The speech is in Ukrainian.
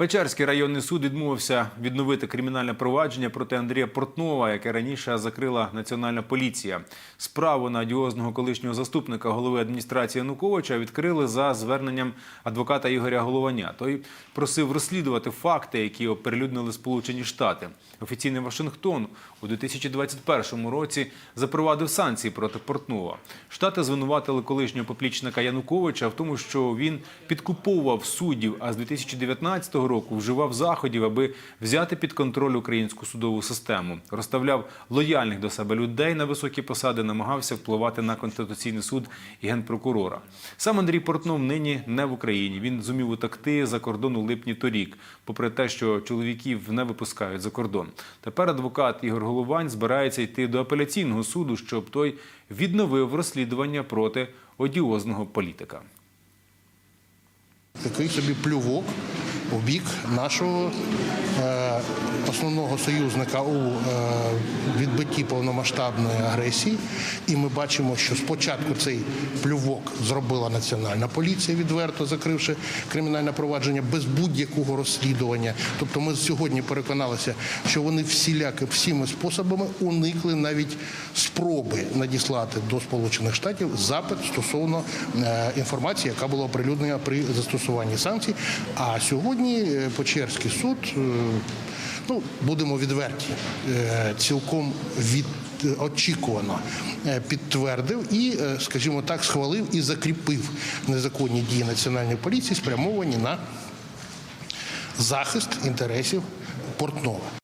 Печерський районний суд відмовився відновити кримінальне провадження проти Андрія Портнова, яке раніше закрила Національна поліція. Справу на одіозного колишнього заступника голови адміністрації Януковича відкрили за зверненням адвоката Ігоря Голованя. Той просив розслідувати факти, які оприлюднили Сполучені Штати. Офіційний Вашингтон у 2021 році запровадив санкції проти Портнова. Штати звинуватили колишнього поплічника Януковича в тому, що він підкуповував суддів, а з 2019 року вживав заходів, аби взяти під контроль українську судову систему. Розставляв лояльних до себе людей на високі посади, намагався впливати на конституційний суд і генпрокурора. Сам Андрій Портнов нині не в Україні. Він зумів утекти за кордон у липні торік, попри те, що чоловіків не випускають за кордон. Тепер адвокат Ігор Головань збирається йти до апеляційного суду, щоб той відновив розслідування проти одіозного політика. Такий собі плювок у бік нашого е, основного союзника у е, відбитті повномасштабної агресії. І ми бачимо, що спочатку цей плювок зробила національна поліція, відверто закривши кримінальне провадження без будь-якого розслідування. Тобто, ми сьогодні переконалися, що вони всіляки всіми способами уникли навіть спроби надіслати до Сполучених Штатів запит стосовно е, інформації, яка була оприлюднена при застосуванні санкцій. А сьогодні е, Печерський суд, е, ну будемо відверті, цілком від очікувано підтвердив і, скажімо так, схвалив і закріпив незаконні дії національної поліції, спрямовані на захист інтересів Портнова.